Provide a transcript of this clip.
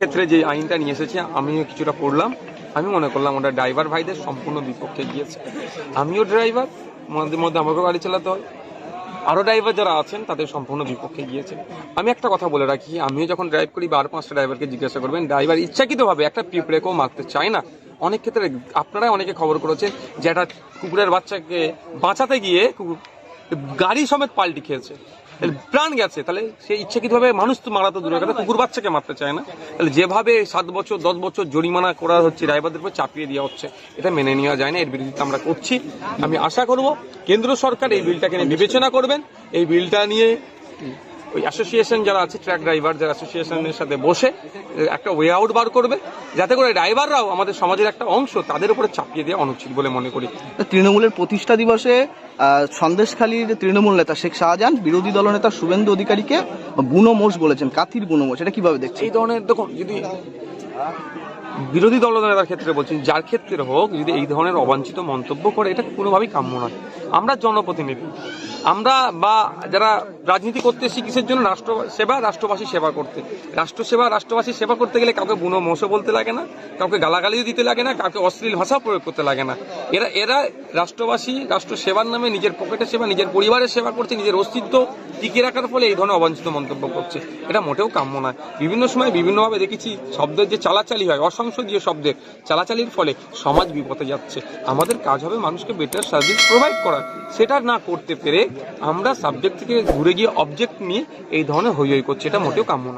ক্ষেত্রে যে আইনটা নিয়ে এসেছে, আমিও কিছুটা পড়লাম আমি মনে করলাম ওটা ড্রাইভার ভাইদের সম্পূর্ণ বিপক্ষে গিয়েছে। আমিও ড্রাইভার মধ্যে মধ্যে আমাকেও গাড়ি চালাতে হয়। আরও ড্রাইভার যারা আছেন, তাদের সম্পূর্ণ বিপক্ষে গিয়েছে। আমি একটা কথা বলে রাখি, আমিও যখন ড্রাইভ করি, বার পাঁচটা ড্রাইভারকে জিজ্ঞাসা করবেন ড্রাইভার ইচ্ছাকৃতভাবে একটা পিঁপড়েকেও মারতে চায় না? অনেক ক্ষেত্রে আপনারাই অনেকে খবর করেছেন যে একটা কুকুরের বাচ্চাকে বাঁচাতে গিয়ে গাড়ি সমেত পাল্টি খেয়েছে। প্রাণ গেছে, তাহলে সে ইচ্ছাকৃতভাবে মানুষ তো মারা তো দূরের কুকুর বাচ্চাকে মারতে চায় না। তাহলে যেভাবে সাত বছর, দশ বছর জরিমানা করা হচ্ছে ড্রাইভারদের উপর চাপিয়ে দেওয়া হচ্ছে, এটা মেনে নেওয়া যায় না, এর বিরুদ্ধে আমরা করছি। আমি আশা করব, কেন্দ্র সরকার এই বিলটাকে নিয়ে বিবেচনা করবেন। এই বিলটা নিয়ে ওই অ্যাসোসিয়েশন যারা আছে ট্রাক ড্রাইভার যারা অ্যাসোসিয়েশনের সাথে বসে একটা ওয়ে আউট বার করবে। যাতে করে ড্রাইভাররাও আমাদের সমাজের একটা অংশ তাদের উপরে চাপিয়ে দেওয়া অনুচিত বলে মনে করি। তৃণমূলের প্রতিষ্ঠা দিবসে সন্দেশখালীর তৃণমূল নেতা শেখ শাহজাহান বিরোধী দলনেতা শুভেন্দু অধিকারীকে বুনো মোষ বলেছেন কাথির বুনো মোষ এটা কীভাবে দেখছেন? এই ধরনের দেখুন যদি বিরোধী দলনেতার ক্ষেত্রে বলছি যার ক্ষেত্রে হোক যদি এই ধরনের অবাঞ্ছিত মন্তব্য করে এটা কোনোভাবেই কাম্য নয়। আমরা জনপ্রতিনিধি। আমরা বা যারা রাজনীতি করতে এসেছি, কিসের জন্য রাষ্ট্র সেবা? রাষ্ট্রবাসী সেবা করতে। রাষ্ট্র সেবা, রাষ্ট্রবাসী সেবা করতে গেলে কাউকে বুনো মোষও বলতে লাগে না, কাউকে গালাগালিও দিতে লাগে না, কাউকে অশ্লীল ভাষা প্রয়োগ করতে লাগে না। এরা এরা রাষ্ট্রবাসী, রাষ্ট্র সেবার নামে নিজের পকেটের সেবা, নিজের পরিবারের সেবা করছে, নিজের অস্তিত্ব টিকিয়ে রাখার ফলে এই ধরনের অবাঞ্ছিত মন্তব্য করছে। এটা মোটেও কাম্য নয়। বিভিন্ন সময় বিভিন্নভাবে দেখেছি শব্দের যে চালাচালি হয়, অসংসদীয় শব্দের চালাচালির ফলে সমাজ বিপথে যাচ্ছে। আমাদের কাজ হবে মানুষকে বেটার সার্ভিস প্রোভাইড করা সেটা না করতে পেরে আমরা সাবজেক্ট থেকে ঘুরে গিয়ে অবজেক্ট নিয়ে এই ধরনের হই হই করছি, এটা মোটেও কাম্য নয়